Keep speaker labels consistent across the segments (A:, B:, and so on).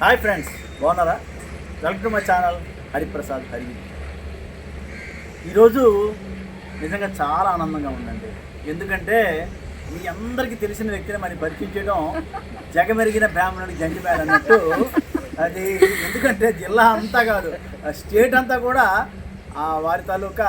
A: Hi friends బాగున్నారా? Welcome to my channel Hariprasad Hari. ఈరోజు నిజంగా చాలా ఆనందంగా ఉందండి. ఎందుకంటే మీ అందరికీ తెలిసిన వ్యక్తిని మరి పరిచయం చేయడం జగమెరిగిన బ్రాహ్మణుడి జంగిమేడ అన్నట్టు. అది ఎందుకంటే జిల్లా అంతా కాదు స్టేట్ అంతా కూడా ఆ వారి తాలూకా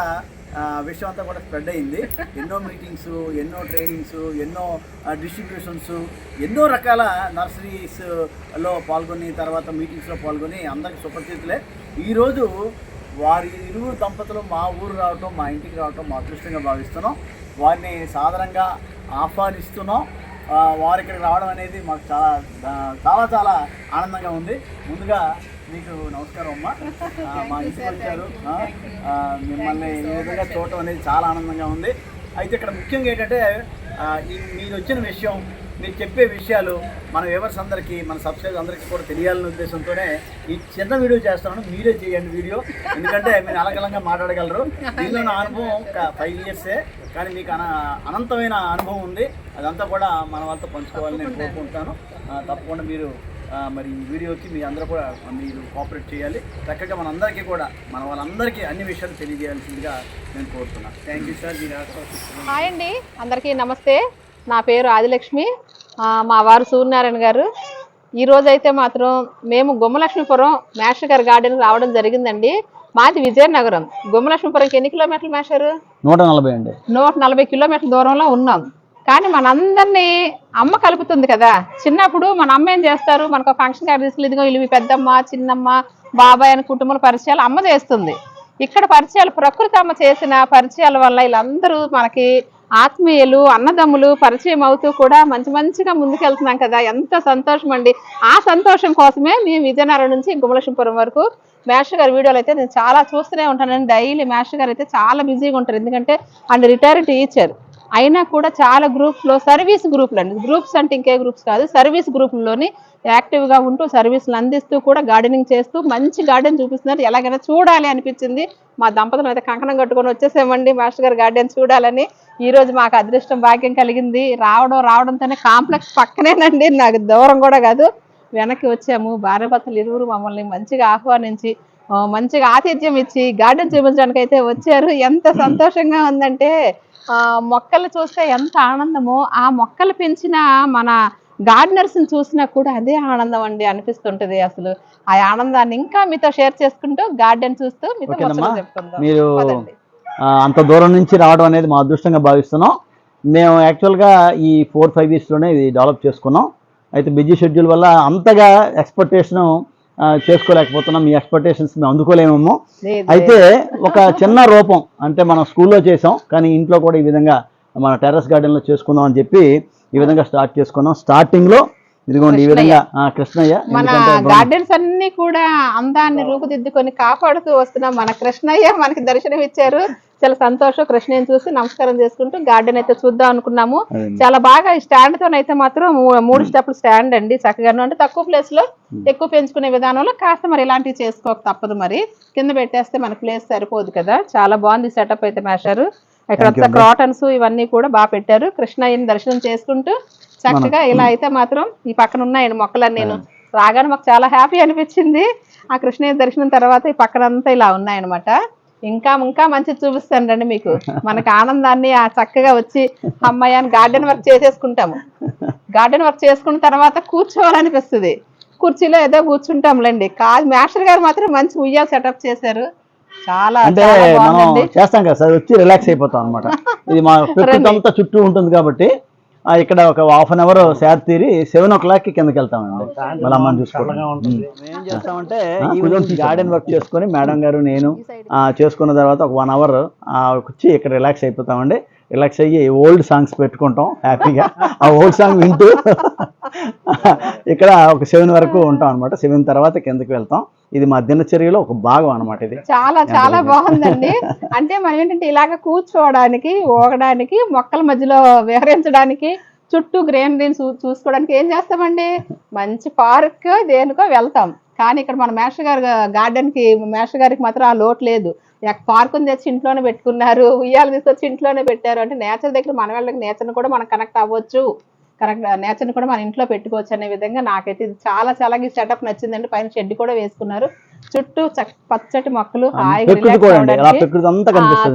A: విషయం అంతా కూడా స్ప్రెడ్ అయింది. ఎన్నో మీటింగ్స్ ఎన్నో ట్రైనింగ్స్ ఎన్నో డిస్ట్రిబ్యూషన్స్ ఎన్నో రకాల నర్సరీస్లో పాల్గొని తర్వాత మీటింగ్స్లో పాల్గొని అందరికి సుపరిచితులే ఈరోజు వారి ఇరువురు దంపతులు మా ఊరు రావటం మా ఇంటికి రావటం మా అదృష్టంగా భావిస్తున్నాం. వారిని సాధారణంగా ఆహ్వానిస్తున్నాం. ఆ, వారు ఇక్కడికి రావడం అనేది మాకు చాలా చాలా చాలా ఆనందంగా ఉంది. ముందుగా మీకు నమస్కారం అమ్మా. మా ఇంటికి వచ్చారు. మిమ్మల్ని ఈ విధంగా చూడటం అనేది చాలా ఆనందంగా ఉంది. అయితే ఇక్కడ ముఖ్యంగా ఏంటంటే మీరు వచ్చిన విషయం మీరు చెప్పే విషయాలు మన వ్యూవర్స్ అందరికీ మన సబ్స్క్రైబ్ అందరికీ కూడా తెలియాలనే ఉద్దేశంతోనే ఈ చిన్న వీడియో చేస్తున్నాను. మీరే చేయండి వీడియో. ఎందుకంటే మీరు అలకలంగా మాట్లాడగలరు. దీనిలో నా అనుభవం ఒక ఫైవ్ ఇయర్సే కానీ మీకు అన అనంతమైన అనుభవం ఉంది. అదంతా కూడా మన వాళ్ళతో పంచుకోవాలని నేను కోరుకుంటాను తప్పకుండా మీరు మరి ఈ వీడియోకి మీ అందరూ కూడా మీరు కోఆపరేట్ చేయాలి. చక్కగా మనందరికీ కూడా మన వాళ్ళందరికీ అన్ని విషయాలు తెలియజేయాల్సిందిగా నేను కోరుతున్నాను థ్యాంక్ యూ సార్ మీరు.
B: హాయ్ అండి. అందరికీ నమస్తే. నా పేరు ఆదిలక్ష్మి. మా వారు సూర్యనారాయణ గారు. ఈ రోజు అయితే మాత్రం మేము గుమ్మలక్ష్మీపురం మేషర్ గారి గార్డెన్ రావడం జరిగిందండి. మాది విజయనగరం. గుమ్మలక్ష్మీపురంకి ఎన్ని కిలోమీటర్లు మేషారు
C: నూట నలభై అండి.
B: నూట నలభై కిలోమీటర్ల దూరంలో ఉన్నాం. కానీ మనందరినీ అమ్మ కలుపుతుంది కదా. చిన్నప్పుడు మన అమ్మ ఏం చేస్తారు? మనకు ఫంక్షన్ కార్డు తీసుకెళ్ళి ఇదిగో ఇల్లు పెద్దమ్మ చిన్నమ్మ బాబాయ్ అని కుటుంబాల పరిచయాలు అమ్మ చేస్తుంది. ఇక్కడ పరిచయాలు ప్రకృతి అమ్మ చేసిన పరిచయాల వల్ల వీళ్ళందరూ మనకి ఆత్మీయులు అన్నదమ్ములు పరిచయం అవుతూ కూడా మంచి మంచిగా ముందుకెళ్తున్నాం కదా. ఎంత సంతోషం అండి. ఆ సంతోషం కోసమే మేము విజయనగరం నుంచి గుమలక్ష్మీపురం వరకు మేషర్ గారి వీడియోలు అయితే నేను చాలా చూస్తూనే ఉంటానండి. డైలీ మేష గారు అయితే చాలా బిజీగా ఉంటారు. ఎందుకంటే అండ్ రిటైర్డ్ టీచర్. అయినా కూడా చాలా గ్రూప్స్లో సర్వీస్ గ్రూపులు అండి గ్రూప్స్ అంటే ఇంకే గ్రూప్స్ కాదు. సర్వీస్ గ్రూప్లోని యాక్టివ్గా ఉంటూ సర్వీసులు అందిస్తూ కూడా గార్డెనింగ్ చేస్తూ మంచి గార్డెన్ చూపిస్తున్నారు. ఎలాగైనా చూడాలి అనిపించింది. మా దంపతులు అయితే కంకణం కట్టుకొని వచ్చేసామండి. మాస్టర్ గారు గార్డెన్ చూడాలని. ఈరోజు మాకు అదృష్టం భాగ్యం కలిగింది. రావడం రావడంతోనే కాంప్లెక్స్ పక్కనేనండి. నాకు దూరం కూడా కాదు. వెనక్కి వచ్చాము. భార్యభర్తలు ఇరువురు మమ్మల్ని మంచిగా ఆహ్వానించి మంచిగా ఆతిథ్యం ఇచ్చి గార్డెన్ చూపించడానికి అయితే వచ్చారు. ఎంత సంతోషంగా ఉందంటే మొక్కలు చూస్తే ఎంత ఆనందమో ఆ మొక్కలు పెంచిన మన గార్డెనర్స్ చూసినా కూడా అదే ఆనందం అండి అనిపిస్తుంటది అసలు. ఆ ఆనందాన్ని ఇంకా మీతో షేర్ చేసుకుంటూ గార్డెన్ చూస్తూ మీతో చెప్పుకుందాం.
C: మీరు అంత దూరం నుంచి రావడం అనేది మా అదృష్టంగా భావిస్తున్నాం. మేము యాక్చువల్గా ఈ ఫోర్ ఫైవ్ ఇయర్స్లోనే ఇది డెవలప్ చేసుకున్నాం. అయితే బిజీ షెడ్యూల్ వల్ల అంతగా ఎక్స్పెక్టేషన్ చేసుకోలేకపోతున్నాం. మీ ఎక్స్పెక్టేషన్స్ మేము అందుకోలేమేమో. అయితే ఒక చిన్న రూపం అంటే మనం స్కూల్లో చేసాం కానీ ఇంట్లో కూడా ఈ విధంగా మన టెర్రస్ గార్డెన్లో చేసుకుందాం అని చెప్పి ఈ విధంగా స్టార్ట్ చేసుకున్నాం. స్టార్టింగ్లో ఇదిగోండి ఈ విధంగా కృష్ణయ్య.
B: మన గార్డెన్స్ అన్ని కూడా అందాన్ని రూపుదిద్దుకొని కాపాడుతూ వస్తున్నాం మన కృష్ణయ్య మనకి దర్శనం ఇచ్చారు చాలా సంతోషం. కృష్ణయ్యని చూసి నమస్కారం చేసుకుంటూ గార్డెన్ అయితే చూద్దాం అనుకున్నాము. చాలా బాగా ఈ స్టాండ్తో అయితే మాత్రం మూడు స్టెప్ల స్టాండ్ అండి. చక్కగాను అంటే తక్కువ ప్లేస్లో ఎక్కువ పెంచుకునే విధానంలో కాస్త మరి ఇలాంటివి చేసుకోక తప్పదు మరి. కింద పెట్టేస్తే మన ప్లేస్ సరిపోదు కదా. చాలా బాగుంది సెటప్ అయితే మేషారు ఇక్కడ. క్రాటన్స్ ఇవన్నీ కూడా బాగా పెట్టారు. కృష్ణయ్యని దర్శనం చేసుకుంటూ చక్కగా ఇలా అయితే మాత్రం ఈ పక్కన ఉన్నాయండి మొక్కలన్నీ నేను రాగానే మాకు చాలా హ్యాపీ అనిపించింది. ఆ కృష్ణయ్య దర్శనం తర్వాత ఈ పక్కనంతా ఇలా ఉన్నాయన్నమాట. ఇంకా ఇంకా మంచి చూపిస్తాను రండి మీకు. మనకి ఆనందాన్ని ఆ చక్కగా వచ్చి అమ్మాయి గార్డెన్ వర్క్ చేసేసుకుంటాము. గార్డెన్ వర్క్ చేసుకున్న తర్వాత కూర్చోవాలనిపిస్తుంది. కుర్చీలో ఏదో కూర్చుంటాంలేండి. కాదు మాస్టర్ గారు మాత్రం మంచి ఉయ్యాల సెటప్ చేశారు. చాలా
C: అంటే మనం చేస్తాం కదా సార్ వచ్చి రిలాక్స్ అయిపోతాం అనమాట ఇది మా ప్రకృతి అంతా చుట్టూ ఉంటుంది కాబట్టి ఇక్కడ ఒక హాఫ్ అన్ అవర్ శాత తీరి సెవెన్ ఓ క్లాక్కి కిందకి వెళ్తామండి మళ్ళీ అమ్మని చేస్తామంటే గార్డెన్ వర్క్ చేసుకొని మేడం గారు నేను ఆ, చేసుకున్న తర్వాత ఒక వన్ అవర్ వచ్చి ఇక్కడ రిలాక్స్ అయిపోతామండి. రిలాక్స్ అయ్యి ఓల్డ్ సాంగ్స్ పెట్టుకుంటాం హ్యాపీగా ఆ ఓల్డ్ సాంగ్ వింటూ. ఇక్కడ ఒక సెవెన్ వరకు ఉంటాం అనమాట సెవెన్ తర్వాత కిందకి వెళ్తాం. ఇది మా దినచర్యలో ఒక భాగం అనమాట ఇది.
B: చాలా చాలా బాగుందండి. అంటే మనం ఏంటంటే ఇలాగ కూర్చోవడానికి ఊగడానికి మొక్కల మధ్యలో విహరించడానికి చుట్టూ గ్రీనరీని చూసుకోవడానికి ఏం చేస్తామండి? మంచి పార్క్ దేనికో వెళ్తాం. కానీ ఇక్కడ మన మేష గారి గార్డెన్కి మేష గారికి మాత్రం ఆ లోటు లేదు. పార్క్ తెచ్చి ఇంట్లోనే పెట్టుకున్నారు. ఉయ్యాలు తీసుకొచ్చి ఇంట్లోనే పెట్టారు. అంటే నేచర్ దగ్గర మన వాళ్ళకి నేచర్ కూడా మనం కనెక్ట్ అవ్వచ్చు. కరెక్ట్ నేచర్ కూడా మన ఇంట్లో పెట్టుకోవచ్చు అనే విధంగా నాకైతే ఇది చాలా చాలా ఈ సెటప్ నచ్చిందండి. పైన షెడ్ కూడా వేసుకున్నారు. చుట్టూ పచ్చటి మొక్కలు హాయిగా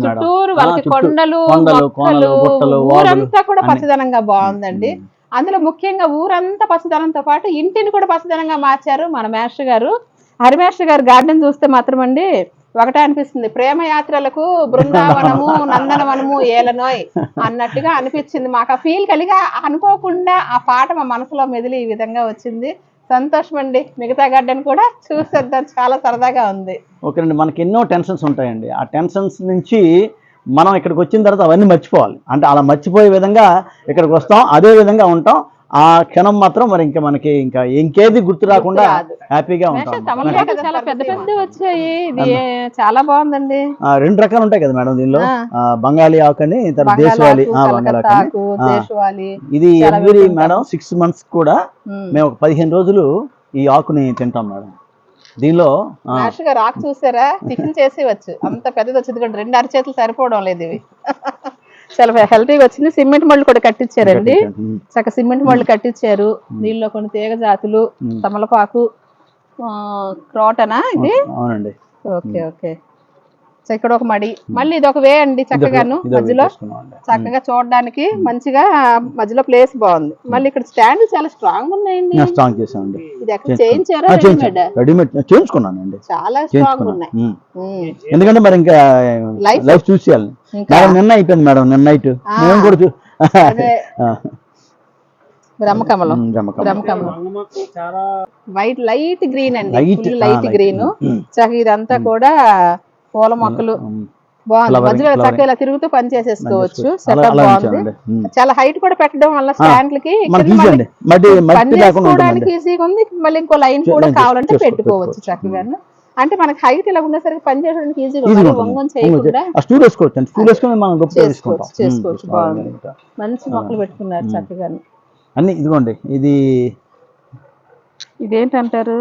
B: చుట్టూరు వాళ్ళకి కొండలు మొక్కలు ఊరంతా కూడా. పచ్చదనంగా బాగుందండి. అందులో ముఖ్యంగా ఊరంతా పచ్చదనంతో పాటు ఇంటిని కూడా పచ్చదనంగా మార్చారు మన మాస్టర్ గారు. హరిమాస్టర్ గారు గార్డెన్ చూస్తే మాత్రం అండి ఒకటే అనిపిస్తుంది. ప్రేమ యాత్రలకు బృందావనము నందనవనము ఏలనోయ్ అన్నట్టుగా అనిపించింది. మాకు ఆ ఫీల్ కలిగి అనుకోకుండా ఆ పాట మా మనసులో మెదిలి ఈ విధంగా వచ్చింది. సంతోషం అండి. మిగతా గార్డెన్ కూడా చూసేద్దాం. చాలా సరదాగా ఉంది.
C: ఓకేనండి. మనకి ఎన్నో టెన్షన్స్ ఉంటాయండి. ఆ టెన్షన్స్ నుంచి మనం ఇక్కడికి వచ్చిన తర్వాత అవన్నీ మర్చిపోవాలి. అంటే అలా మర్చిపోయే విధంగా ఇక్కడికి వస్తాం. అదే విధంగా ఉంటాం. ఆ క్షణం మాత్రం మరి ఇంకా మనకి ఇంకా ఇంకేది గుర్తు రాకుండా. హ్యాపీగా ఉంటాం.
B: మేష తమలపాకులు చాలా పెద్ద పెద్ద వచ్చాయి. ఇది చాలా బాగుందండి.
C: ఆ, రెండు రకాలు ఉంటాయి కదా మేడం దీనిలో. బంగాళీ తర్వాత
B: ఆకు. దేశవాళీ
C: ఇది ఎవ్రీ. మేడం సిక్స్ మంత్స్ కూడా. మేము. ఒక పదిహేను రోజులు ఈ ఆకుని తింటాం మేడం. దీనిలో
B: ఆకు చూసారా? టిఫిన్ చేసేవచ్చు అంత పెద్దది వచ్చింది రెండు అరచేతులు సరిపోవడం లేదు ఇవి. చాలా హెల్తీగా వచ్చింది. సిమెంట్ మళ్ళు కూడా కట్టించారండి. చక్క సిమెంట్ మళ్ళు కట్టించారు. దీనిలో కొన్ని తీగ జాతులు. తమలపాకు ఆ, క్రోటనా ఇది?
C: అవునండి.
B: Okay okay. సో ఇక్కడ ఒక మడి. మళ్ళీ ఇది ఒక వే అండి చక్కగాను మధ్యలో.
C: చేసుకున్నామండి.
B: చక్కగా చూడడానికి మంచిగా మధ్యలో ప్లేస్ బాగుంది. మళ్ళీ ఇక్కడ స్టాండ్ చాలా స్ట్రాంగ్ ఉన్నాయండి.
C: నేను స్ట్రాంగ్ చేసామండి
B: ఇది ఎక్కడ చేయించారా రెడీమేడ్
C: రెడీమేడ్ చేయించుకున్నానండి.
B: చాలా స్ట్రాంగ్
C: చేయించుకున్నాను
B: ఉన్నాయి.
C: ఎందుకంటే మరి ఇంకా. లైఫ్ చూసేయాలి.
B: ఇంకా
C: మేడం నిన్న అయిపోయింది మేడం నిన్న నైట్. మేము కూడా
B: బ్రహ్మకమలం. వైట్ లైట్ గ్రీన్ అండి. Light green. చక్కగా ఇదంతా కూడా పూల మొక్కలు బాగుంది. మధ్యలో చక్కగా. ఇలా తిరుగుతూ పని చేసేసుకోవచ్చు. సెటప్ బాగుంది. చాలా హైట్ కూడా పెట్టడం వల్ల స్టాండ్లకి
C: ఉంటుందండి
B: ఈజీగా ఉంది. మళ్ళీ ఇంకో లైన్ కూడా కావాలంటే పెట్టుకోవచ్చు. చక్కగా అంటే మనకి హైట్ ఇలా ఉండేసరికి పని చేయడానికి ఈజీగా వంగం
C: ఉమ్,
B: చేయకుండా
C: ఆ స్టూల్ వేసుకోవచ్చు అండి. స్టూల్ వేసుకొని మనం గొప్ప
B: చేసుకోవచ్చు, బాగుంది. మంచి మొక్కలు పెట్టుకున్నారు చక్కగా
C: అన్ని ఇదిగోండి. ఇది
B: ఇదేంటంటారు?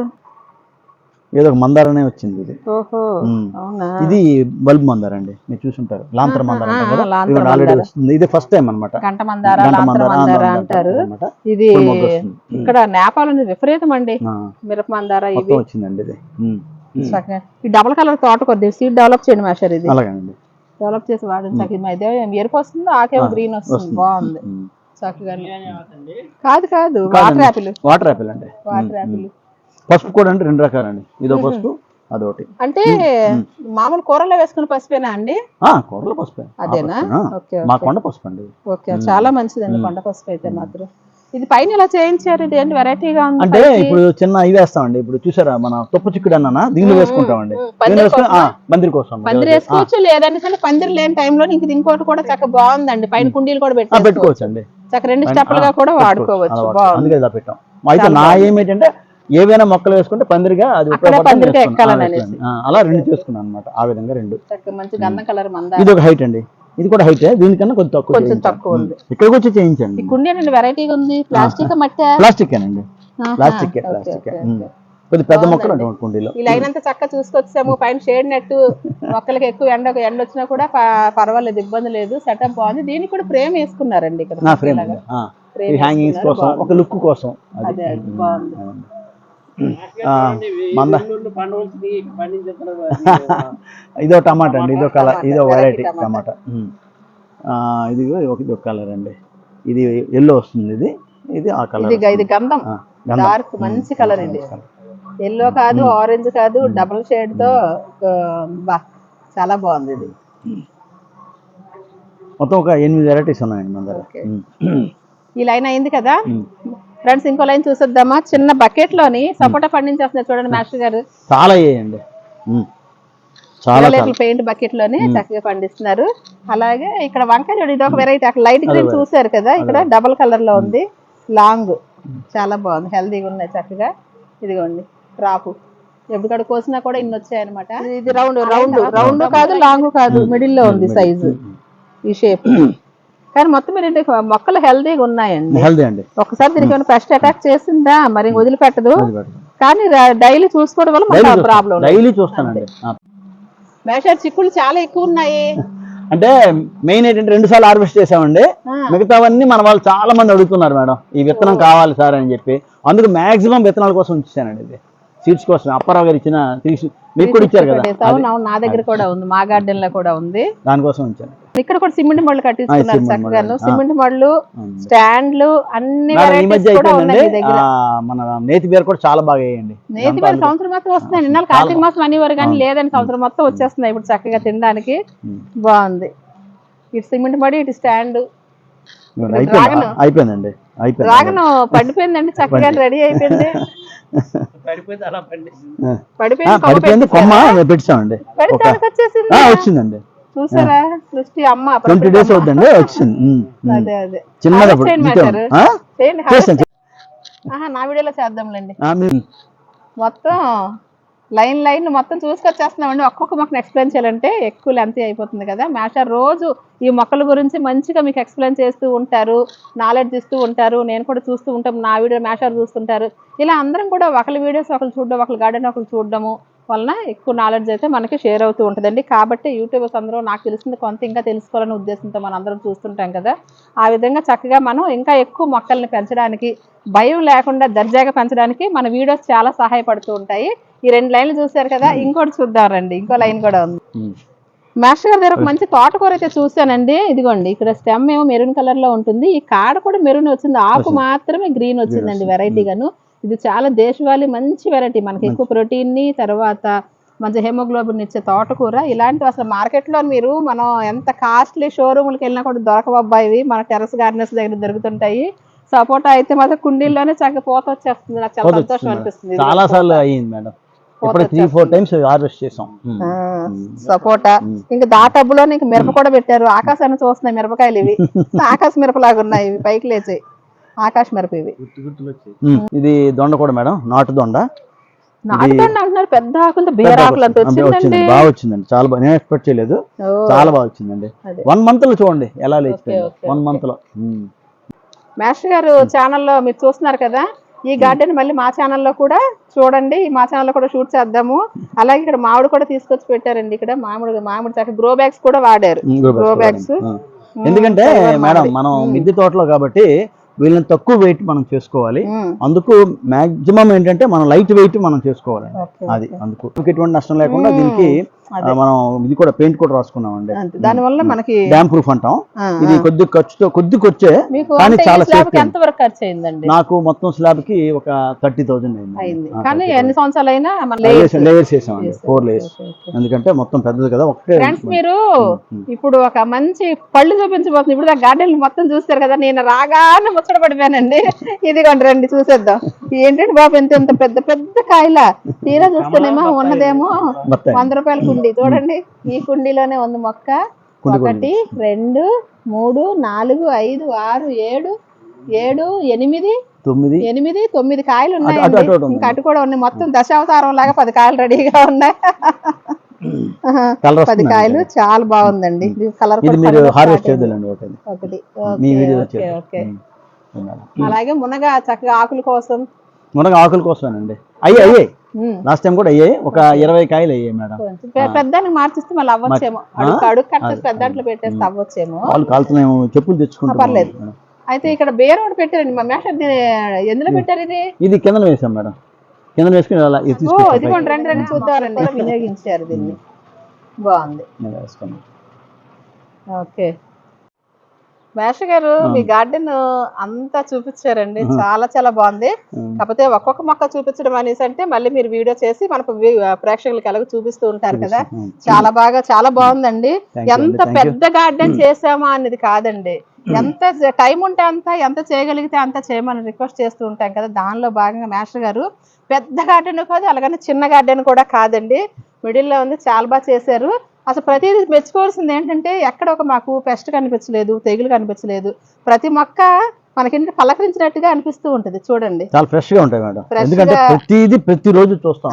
C: ఏదో ఒక మందారనే వచ్చింది ఇది.
B: ఓహో
C: ఉమ్.
B: అవునా?
C: ఇది బల్బ్ మందార అండి. మీరు చూసుంటారు. లాంతర మందార అంటారు ఆల్రెడీ. వస్తుంది. ఇది ఫస్ట్ టైం
B: గంట మందార
C: మందార, ఆ,
B: అంటారు.
C: అన్నమాట.
B: ఇది. ఇక్కడ నేపాల్ విపరీతం అండి మిరప మందార
C: మొత్తం వచ్చిందండి ఇది.
B: ఈ డబల్ కలర్ తోట కొద్ది సీడ్ డెవలప్ చేయండి మాస్టర్ ఇది.
C: అలాగేనండి.
B: డెవలప్ చేసి వాడండి చక్కగా. మా ఇదే ఎరుపు వస్తుంది ఆకేమో గ్రీన్ వస్తుంది. బాగుంది. చక్కగా. కాదు కాదు వాటర్ యాపిల్.
C: వాటర్ యాపిల్ అండి.
B: Water apple.
C: పసుపు కూడా అంటే రెండు రకాలండి. ఇదో పసుపు అదొకటి.
B: అంటే మామూలు కూరలో వేసుకున్న పసిపేనా అండి?
C: కూరలో పసుపు.
B: అదేనా?
C: మా కొండ పసుపు అండి
B: ఓకే చాలా మంచిదండి కొండ పసుపు అయితే మాత్రం. ఇది పైన ఇలా చేయించారు? ఇది ఏంటి వెరైటీగా ఉంది
C: అంటే. ఇప్పుడు చిన్న ఇవి వేస్తామండి. ఇప్పుడు చూసారా మన తొప్పు చిక్కుడు అన్న దీనిలో వేసుకుంటామండి.
B: పందిరి
C: కోసం.
B: పందిరి వేసుకోవచ్చు లేదంటే పందిరి లేని టైంలో ఇంక ఇంకోటి కూడా చక్కగా బాగుందండి. పైన కుండీలు కూడా పెట్టుకోవచ్చు
C: అండి
B: చక్కగా రెండు స్టెప్లుగా కూడా వాడుకోవచ్చు.
C: అందుకే ఇలా పెట్టాం. అయితే నా ఏమేంటంటే ఏవైనా మొక్కలు వేసుకుంటే పందిరిగా అది అలా రెండు చేసుకున్నాను అనమాట ఆ విధంగా రెండు. ఇది ఒక హైట్ అండి. ఇది కూడా హైట్ దీనికన్నా కొంచెం తక్కువ
B: కొంచెం
C: చేయించాను.
B: తక్కువ ఉంది.
C: ఇక్కడికి వచ్చి చేయించండి.
B: కుండీ వెరైటీగా ఉంది. ప్లాస్టిక్ మట్టి
C: ప్లాస్టిక్ అండి ప్లాస్టిక్ ప్లాస్టిక్ కొద్ది పెద్ద మొక్కలు అటువంటి కుండీలో.
B: ఈ లైన్ అంతా చక్కగా చూసుకొచ్చాము పైన షేడ్ నెట్ మొక్కలకి ఎక్కువ ఎండ ఎండ వచ్చినా కూడా పర్వాలేదు ఇబ్బంది లేదు. సెటప్ బాగుంది. దీనికి కూడా ఫ్రేమ్ వేసుకున్నారండి ఇక్కడ
C: ఫ్రేమ్ హ్యాంగింగ్స్ కోసం. ఒక లుక్ కోసం. అది.
B: బాగుంది.
C: మంద. ఇదో టమాటా అండి ఇదో కలర్
B: టమాటా,
C: ఇదో వెరైటీ
B: టమాటా.
C: టమాటా. ఉమ్. ఆ, ఇది ఒక ఇది కలర్ అండి. ఇది ఎల్లో వస్తుంది ఇది. ఇది ఆ కలర్
B: ఇది ఇది గంధం. డార్క్ మంచి కలర్ ఇది ఎల్లో కాదు ఆరెంజ్ కాదు డబుల్ షేడ్తో బా చాలా బాగుంది ఇది.
C: మొత్తం ఒక ఎనిమిది వెరైటీస్ ఉన్నాయండి మన దగ్గర.
B: ఈ లైన్ అయింది కదా. ఫ్రెండ్స్ ఇంకో లైన్ చూసేద్దామా? చిన్న బకెట్లోని సపోటా పండించేస్తున్నారు చూడండి మాస్టర్ గారు.
C: చాలా వేయండి. ఉమ్. చాలా
B: పెయింట్ బకెట్లోనే చక్కగా పండిస్తున్నారు. అలాగే ఇక్కడ వంకాయ చూడండి ఇది ఒక వెరైటీ అక్కడ లైట్ గ్రీన్ చూసారు కదా? ఇక్కడ డబల్ కలర్లో ఉంది. లాంగ్ చాలా బాగుంది. హెల్దీగా ఉన్నాయి చక్కగా. ఇదిగోండి. క్రాప్ ఎప్పటికక్కడ కోసినా కూడా ఇన్ని వచ్చాయి అనమాట ఇది రౌండ్ రౌండ్ రౌండ్ కాదు లాంగ్ కాదు. మిడిల్లో ఉంది సైజు ఈ షేప్ కానీ మొత్తం మీరు ఏంటి, మొక్కలు హెల్దీగా ఉన్నాయండి.
C: హెల్దీ అండి.
B: ఒకసారి దీనికి ఏమైనా పెస్ట్ అటాక్ చేసిందా? మరి వదిలిపెట్టదు. కానీ డైలీ చూసుకోవడం వల్ల ప్రాబ్లం.
C: డైలీ చూస్తానండి.
B: మేషర్ చిక్కులు చాలా ఎక్కువ ఉన్నాయి.
C: అంటే మెయిన్ ఏంటంటే రెండు సార్లు హార్వెస్ట్ చేసామండి. మిగతావన్నీ మన వాళ్ళు చాలా మంది అడుగుతున్నారు మేడం ఈ విత్తనం కావాలి సార్ అని చెప్పి. అందుకు మాక్సిమం విత్తనాల కోసం ఉంచానండి ఇది. సీడ్స్ కోసం. అప్పారావు గారు ఇచ్చిన తీసి మీకు కూడా ఇచ్చారు కదా?
B: నా దగ్గర కూడా ఉంది. మా గార్డెన్లో కూడా ఉంది.
C: దానికోసం ఉంచాను.
B: ఇక్కడ కూడా సిమెంట్ మళ్ళు కట్టించుకున్నారు
C: సిమెంట్
B: చక్కగాను.
C: మళ్ళు, ఆ.
B: సిమెంట్ మళ్ళు. స్టాండ్లు అన్ని కూడా ఉన్నాయి దగ్గర.
C: ఆ, మన నేతి బీర కూడా చాలా బాగా వేయండి.
B: నేతి మరి సంవత్సరం మొత్తం వస్తున్నాయి. నిన్న కార్తీక మాసం అనేవారు కానీ లేదని సంవత్సరం మొత్తం వచ్చేస్తున్నాయి ఇప్పుడు చక్కగా తినడానికి. బాగుంది. ఇటు సిమెంట్ మడి ఇటు స్టాండ్.
C: అయిపోయింది? అయిపోయిందండి. అయిపోయింది
B: రాగను పడిపోయిందండి చక్కగా రెడీ అయిపోయింది. పడిపోయింది కొమ్మ
C: పడిపోయింది కొమ్మ
B: పెట్టేశారా?
C: పెట్టామండి వచ్చిందండి.
B: చూసారా? సృష్టి అమ్మ
C: ట్వంటీ డేస్ అవుతుందండి? వచ్చింది.
B: అదే అదే.
C: చిన్నది
B: Harvest
C: అప్పుడు.
B: చేయండి
C: ఇంతే
B: మాస్టారు.
C: ఆ?
B: చేయండి
C: చేస్తాను
B: ఆహా నా వీడియోలో చేద్దాంలేండి. మొత్తం లైన్ లైన్ మొత్తం చూసుకొచ్చేస్తున్నామండి. ఒక్కొక్క మొక్కను ఎక్స్ప్లెయిన్ చేయాలంటే ఎక్కువ లెంత్ అయిపోతుంది కదా. మేషర్ రోజు ఈ మొక్కల గురించి మంచిగా మీకు ఎక్స్ప్లెయిన్ చేస్తూ ఉంటారు. నాలెడ్జ్ ఇస్తూ ఉంటారు. నేను కూడా చూస్తూ ఉంటాం. నా వీడియో మేషర్ చూస్తుంటారు. ఇలా అందరం కూడా ఒకరి వీడియోస్ ఒకరు చూడడం ఒకరి గార్డెన్ ఒకరు చూడడము వలన ఎక్కువ నాలెడ్జ్ అయితే మనకి షేర్ అవుతూ ఉంటుందండి. కాబట్టి యూట్యూబర్స్ అందరూ నాకు తెలిసింది కొంత ఇంకా తెలుసుకోవాలనే ఉద్దేశంతో మనం అందరం చూస్తుంటాం కదా. ఆ విధంగా చక్కగా మనం ఇంకా ఎక్కువ మొక్కల్ని పెంచడానికి భయం లేకుండా దర్జాగా పెంచడానికి మన వీడియోస్ చాలా సహాయపడుతూ ఉంటాయి. ఈ రెండు లైన్లు చూశారు కదా ఇంకోటి చూద్దాం రండి. ఇంకో లైన్ కూడా ఉంది. మాస్టర్ గారి దగ్గర ఒక మంచి తోటకూర అయితే చూశానండి. ఇదిగోండి ఇక్కడ స్టెమ్ ఏమో మెరూన్ కలర్లో ఉంటుంది. ఈ కాడ కూడా మెరూన్ వచ్చింది. ఆకు మాత్రమే గ్రీన్ వచ్చిందండి వెరైటీ గాను. ఇది చాలా దేశవాళీ మంచి వెరైటీ మనకి ఎక్కువ ప్రోటీన్ని తర్వాత మంచి హెమోగ్లోబిన్ ఇచ్చే తోటకూర. ఇలాంటివి అసలు మార్కెట్లో మీరు మనం ఎంత కాస్ట్లీ షోరూమ్కి వెళ్ళినా కూడా దొరకవబ్బాయి మన టెరస్ గార్డెన్స్ దగ్గర దొరుకుతుంటాయి. సపోటా అయితే మాత్రం కుండీల్లోనే చక్కగా పోత వచ్చేస్తుంది. నాకు చాలా సంతోషం అనిపిస్తుంది.
C: చాలా సార్లు అయ్యింది మేడం. ఇప్పుడు త్రీ ఫోర్ టైమ్స్ హార్వెస్ట్ చేసాం.
B: సపోటా. ఇంకా దాటబ్బులో నీకు మిరప కూడా పెట్టారు. ఆకాశాన్ని చూస్తున్నాయి మిరపకాయలు ఇవి. ఆకాశ మిరపలాగా ఉన్నాయి. ఇవి పైకి లేచాయి. ఆకాశ మిరప ఇవి.
C: ఇది దొండ కూడా మేడం నాటు దొండ.
B: అంటున్నారు పెద్ద ఆకులతో బీర ఆకులు. అంత వచ్చిందండి.
C: బాగా వచ్చిందండి. చాలా బాగా నేను ఎక్స్పెక్ట్ చేయలేదు.
B: ఓ,
C: చాలా బాగా వచ్చిందండి. వన్ మంత్లో చూడండి ఎలా లేచిపోయింది.
B: ఓకే,
C: వన్ మంత్లో.
B: మాస్టర్ గారు ఛానల్లో మీరు చూస్తున్నారు కదా ఈ గార్డెన్ మళ్ళీ మా ఛానల్లో కూడా చూడండి మా ఛానల్లో కూడా షూట్ చేద్దాము. అలాగే ఇక్కడ మామిడి కూడా తీసుకొచ్చి పెట్టారండి ఇక్కడ. మామిడి మామిడి చక్క గ్రో బ్యాగ్స్ కూడా వాడారు. Grow bags.
C: ఎందుకంటే మేడం మనం మిద్దె తోటలో కాబట్టి వీళ్ళని తక్కువ వెయిట్ మనం చేసుకోవాలి. అందుకు మాక్సిమం ఏంటంటే మనం లైట్ వెయిట్ మనం చేసుకోవాలి. అది అందుకు. ఎటువంటి నష్టం లేకుండా దీనికి మనం ఇది కూడా పెయింట్ కూడా రాసుకున్నామండి.
B: అంతే. దానివల్ల మనకి
C: డ్యామ్ ప్రూఫ్ అంటాం. ఇది కొద్ది ఖర్చుతో కొద్ది ఖర్చే కానీ చాలా సేఫ్టీ
B: ఎంత వరకు ఖర్చు అయిందండి?
C: నాకు మొత్తం స్లాబ్కి ఒక థర్టీ థౌజండ్
B: అయింది. కానీ ఎన్ని సంవత్సరాలు అయినా.
C: లేయర్స్ వేసామండి ఫోర్ లేయర్స్. ఎందుకంటే మొత్తం పెద్దది కదా ఒకటే
B: ఫ్రెండ్స్ మీరు ఇప్పుడు ఒక మంచి పళ్ళు చూపించబోతుంది. ఇప్పుడు గార్డెన్ మొత్తం చూస్తారు కదా నేను రాగానే ముచ్చట పడిపోయానండి. ఇదిగోండి రండి చూసేద్దాం. ఏంటంటే బాబు ఎంత ఎంత పెద్ద పెద్ద కాయల? తీరా చూస్తేనేమో ఉన్నదేమో వంద రూపాయల కుండీ చూడండి. ఈ కుండీలోనే ఉంది మొక్క. ఒకటి రెండు మూడు నాలుగు ఐదు ఆరు ఏడు ఏడు ఎనిమిది
C: తొమ్మిది.
B: ఎనిమిది తొమ్మిది కాయలు
C: ఉంది.
B: ఇంకా అటు కూడా ఉన్నాయి. మొత్తం దశావతారం లాగా పది కాయలు రెడీగా ఉన్నాయి. పది కాయలు చాలా బాగుందండి. ఇది కలర్
C: ఒకటి. చేద్దాం.
B: అలాగే మునగ చక్కగా ఆకుల కోసం
C: మునగ ఆకుల కోసమేనండి. అయ్యాయి
B: ఉమ్,
C: లాస్ట్ టైం కూడా అయ్యాయి ఒక ఇరవై కాయలు అయ్యాయి మేడం.
B: పెద్దానికి మార్చిస్తే మళ్ళీ అవ్వచ్చేమో. అడుగు కట్టేసి పెద్దాంట్లో పెట్టేస్తే అవ్వచ్చేమో.
C: వాళ్ళు కాలుతున్నాము చెప్పులు తెచ్చుకుంటాం
B: పర్లేదు. అయితే ఇక్కడ బేర్ ఒకటి పెట్టారండి. మా మేష ఎందులో పెట్టారు ఇది?
C: ఇది కింద వేసాం మేడం. కింద వేసుకుని అలా
B: ఇదిగోండి రండి రండి చూద్దామండి. ఇలా వినియోగించారు దీన్ని. బాగుంది. ఓకే. మేష గారు మీ గార్డెన్ అంతా చూపించారండి. చాలా చాలా బాగుంది. కాకపోతే ఒక్కొక్క మొక్క చూపించడం అనేసి అంటే మళ్ళీ మీరు వీడియో చేసి మనకు ప్రేక్షకులకి ఎలాగో చూపిస్తూ ఉంటారు కదా. చాలా బాగా చాలా బాగుందండి. ఎంత. పెద్ద గార్డెన్ చేసామా అనేది కాదండి. ఎంత టైం ఉంటే అంత ఎంత చేయగలిగితే అంత చేయమని రిక్వెస్ట్ చేస్తూ ఉంటాం కదా. దానిలో భాగంగా మాస్టర్ గారు పెద్ద గార్డెన్ కాదు అలాగని చిన్న గార్డెన్ కూడా కాదండి. మిడిల్లో ఉంది చాలా బాగా చేశారు. అసలు ప్రతిదీ మెచ్చుకోవాల్సింది ఏంటంటే ఎక్కడ ఒక మాకు పెస్ట్ కనిపించలేదు తెగులు కనిపించలేదు. ప్రతి మొక్క మనకి పలకరించినట్టుగా అనిపిస్తూ ఉంటుంది చూడండి.
C: చాలా ఫ్రెష్గా ఉంటాయి మేడం.
B: Fresh
C: ఎందుకంటే
B: గా-
C: ప్రతిదీ ప్రతి రోజు చూస్తాం.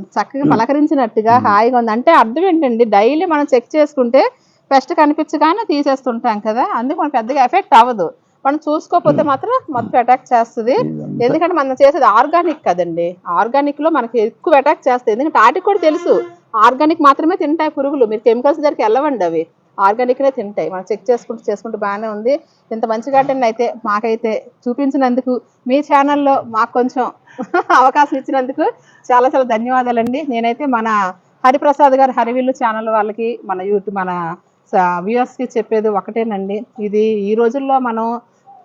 B: చక్కగా పలకరించినట్టుగా హాయిగా ఉంది. అంటే అర్థం ఏంటండి డైలీ మనం చెక్ చేసుకుంటే పెస్ట్ కనిపించగానే తీసేస్తుంటాం కదా అందుకు మనకు పెద్దగా ఎఫెక్ట్ అవ్వదు. మనం చూసుకోకపోతే మాత్రం మొత్తం అటాక్ చేస్తుంది. ఎందుకంటే మనం చేసేది ఆర్గానిక్ కదండి. ఆర్గానిక్లో మనకి ఎక్కువ అటాక్ చేస్తాయి. ఎందుకంటే వాటికి కూడా తెలుసు. ఆర్గానిక్ మాత్రమే తింటాయి పురుగులు. మీరు కెమికల్స్ దగ్గరికి వెళ్ళవండి అవి. ఆర్గానిక్నే తింటాయి. మనం చెక్ చేసుకుంటూ చేసుకుంటూ బాగానే ఉంది. ఇంత మంచి గార్డెన్ అయితే మాకైతే చూపించినందుకు మీ ఛానల్లో మాకు కొంచెం అవకాశం ఇచ్చినందుకు చాలా చాలా ధన్యవాదాలండి. నేనైతే మన హరిప్రసాద్ గారి హరివిల్లు ఛానల్ వాళ్ళకి మన యూట్యూబ్ మన వ్యూవర్స్కి చెప్పేది ఒకటేనండి. ఇది ఈ రోజుల్లో మనం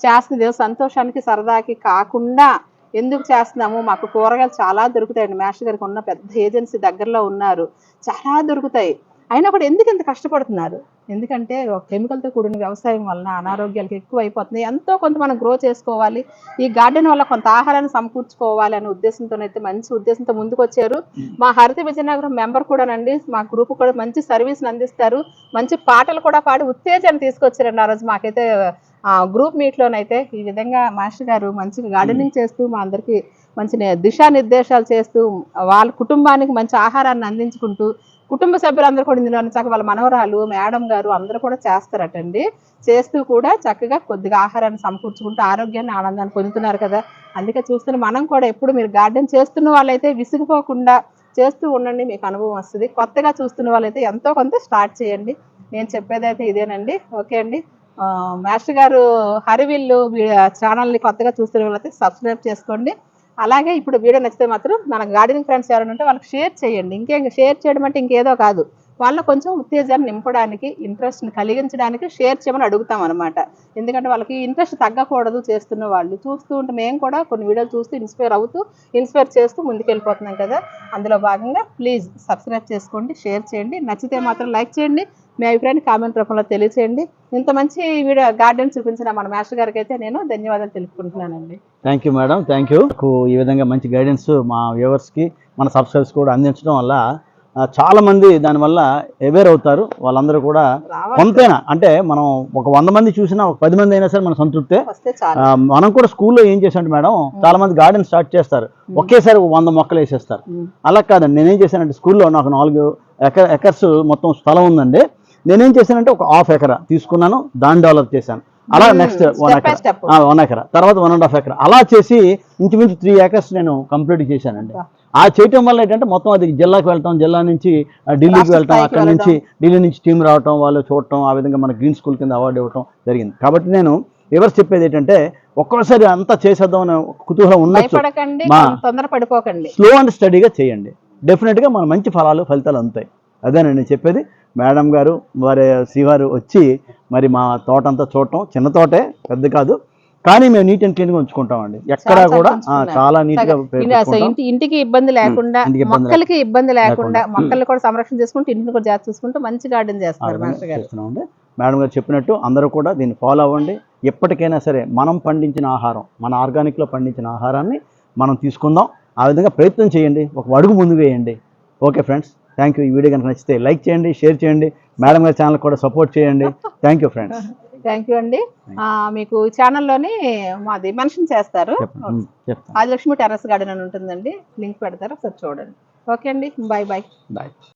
B: చేస్తుంది సంతోషానికి సరదాకి కాకుండా ఎందుకు చేస్తున్నాము మాకు కూరగాయలు చాలా దొరుకుతాయండి. మేష గారికి ఉన్న పెద్ద ఏజెన్సీ దగ్గరలో ఉన్నారు. చాలా దొరుకుతాయి. అయినా కూడా ఎందుకు ఇంత కష్టపడుతున్నారు? ఎందుకంటే కెమికల్తో కూడిన వ్యవసాయం వలన అనారోగ్యాలకు ఎక్కువ అయిపోతుంది ఎంతో కొంత మనం గ్రో చేసుకోవాలి. ఈ గార్డెన్ వల్ల కొంత ఆహారాన్ని సమకూర్చుకోవాలి అనే ఉద్దేశంతోనైతే మంచి ఉద్దేశంతో ముందుకు వచ్చారు మా హరిత విజయనగరం మెంబర్ కూడానండి. మా గ్రూప్ కూడా మంచి సర్వీస్ని అందిస్తారు. మంచి పాటలు కూడా పాడి ఉత్తేజాన్ని తీసుకొచ్చారండి ఆ రోజు మాకైతే ఆ గ్రూప్ మీట్లోనైతే ఈ విధంగా మాస్టర్ గారు మంచిగా గార్డెనింగ్ చేస్తూ మా అందరికి మంచి దిశానిర్దేశాలు చేస్తూ వాళ్ళ కుటుంబానికి మంచి ఆహారాన్ని అందించుకుంటూ కుటుంబ సభ్యులందరూ కూడా ఇందులో చక్కగా వాళ్ళ మనవరాలు మేడం గారు అందరూ కూడా చేస్తారటండి. చేస్తూ కూడా చక్కగా కొద్దిగా ఆహారాన్ని సమకూర్చుకుంటూ ఆరోగ్యాన్ని ఆనందాన్ని పొందుతున్నారు కదా. అందుకే చూస్తున్న మనం కూడా ఎప్పుడు మీరు గార్డెన్ చేస్తున్న వాళ్ళైతే విసిగిపోకుండా చేస్తూ ఉండండి మీకు అనుభవం వస్తుంది. కొత్తగా చూస్తున్న వాళ్ళైతే ఎంతో కొంత స్టార్ట్ చేయండి. నేను చెప్పేదైతే ఇదేనండి. ఓకే అండి. మాస్టర్ గారు హరివిల్లు ఛానల్ని కొత్తగా చూస్తున్న వాళ్ళైతే సబ్స్క్రైబ్ చేసుకోండి. అలాగే ఇప్పుడు వీడియో నచ్చితే మాత్రం మన గార్డెనింగ్ ఫ్రెండ్స్ ఎవరైనా ఉంటే వాళ్ళకి షేర్ చేయండి. ఇంకేం షేర్ చేయడం అంటే ఇంకేదో కాదు. వాళ్ళ కొంచెం ఉత్తేజాన్ని నింపడానికి ఇంట్రెస్ట్ని కలిగించడానికి షేర్ చేయమని అడుగుతాం అనమాట ఎందుకంటే వాళ్ళకి ఇంట్రెస్ట్ తగ్గకూడదు చేస్తున్న వాళ్ళు. చూస్తూ ఉంటే మేము కూడా కొన్ని వీడియోలు చూస్తూ ఇన్స్పైర్ అవుతూ ఇన్స్పైర్ చేస్తూ ముందుకెళ్ళిపోతున్నాం కదా. అందులో భాగంగా ప్లీజ్ సబ్స్క్రైబ్ చేసుకోండి షేర్ చేయండి. నచ్చితే మాత్రం లైక్ చేయండి. మీ అభిప్రాయాన్ని కామెంట్ రూపంలో తెలియచేయండి. ఇంత మంచి వీడియో గార్డెన్ చూపించిన మన మాస్టర్ గారికి అయితే నేను ధన్యవాదాలు తెలుపుకుంటున్నానండి.
C: Thank you madam thank you ఈ విధంగా మంచి గైడెన్స్ మా వ్యూవర్స్కి మన సబ్స్క్రైబర్స్ కూడా అందించడం వల్ల ఆ, చాలా మంది దానివల్ల అవేర్ అవుతారు. వాళ్ళందరూ కూడా కొంతైనా అంటే మనం ఒక వంద మంది చూసినా ఒక పది మంది అయినా సరే మన సంతృప్తే. మనం కూడా స్కూల్లో ఏం చేసామంటే మేడం చాలా మంది గార్డెన్ స్టార్ట్ చేస్తారు. ఒకేసారి ఒక వంద మొక్కలు వేసేస్తారు. అలా కాదండి నేనేం చేశానంటే స్కూల్లో నాకు నాలుగు ఎక ఎకర్స్ మొత్తం స్థలం ఉందండి. నేనేం చేశానంటే ఒక హాఫ్ ఎకరా తీసుకున్నాను దాన్ని డెవలప్ చేశాను. అలా
B: Hmm,
C: next one
B: by step.
C: ఎకరా వన్ ఎకరా. తర్వాత వన్ అండ్ హాఫ్ ఎకరా. అలా చేసి ఇంచుమించు త్రీ ఏకర్స్ నేను కంప్లీట్ చేశానండి. ఆ. చేయటం వల్ల ఏంటంటే మొత్తం అది జిల్లాకి వెళ్తాం జిల్లా నుంచి ఢిల్లీకి వెళ్తాం అక్కడ నుంచి ఢిల్లీ నుంచి టీం రావటం వాళ్ళు చూడటం ఆ విధంగా మన గ్రీన్ స్కూల్ కింద అవార్డు ఇవ్వటం జరిగింది. కాబట్టి నేను ఎవరు చెప్పేది ఏంటంటే ఒక్కోసారి అంతా చేసేద్దాం అనే కుతూహలం ఉండొచ్చు. స్లో అండ్ స్టడీగా చేయండి. డెఫినెట్గా మన మంచి ఫలాలు ఫలితాలు అందుతాయి. అదేనండి నేను చెప్పేది. మేడం గారు వారి శ్రీవారు వచ్చి మరి మా తోట అంతా చూడటం చిన్న తోటే పెద్ద కాదు. కానీ మేము నీట్ అండ్ క్లీన్గా ఉంచుకుంటామండి. ఎక్కడా కూడా. చాలా
B: అసలు ఇంటి ఇంటికి ఇబ్బంది లేకుండా మొక్కలకి ఇబ్బంది లేకుండా. మొక్కలు కూడా సంరక్షణ చేసుకుంటూ ఇంటిని కూడా జాగ్రత్త చూసుకుంటూ మంచి గార్డెన్ చేస్తున్నారు
C: మేడం గారు చెప్పినట్టు అందరూ కూడా దీన్ని ఫాలో అవ్వండి. ఎప్పటికైనా సరే మనం పండించిన ఆహారం మన ఆర్గానిక్లో పండించిన ఆహారాన్ని మనం తీసుకుందాం. ఆ విధంగా ప్రయత్నం చేయండి. ఒక అడుగు ముందు వేయండి. Okay friends. థ్యాంక్ యూ ఈ వీడియో కనుక నచ్చితే లైక్ చేయండి షేర్ చేయండి. మేడం గారి ఛానల్ కూడా సపోర్ట్ చేయండి. Thank you friends
B: thank you అండి. మీకు ఛానల్లోని మాది మెన్షన్ చేస్తారు. ఆదిలక్ష్మి టెర్రస్ గార్డెన్ అని ఉంటుందండి. లింక్ పెడతారు. ఒకసారి చూడండి. ఓకే అండి. Bye bye.
C: బాయ్.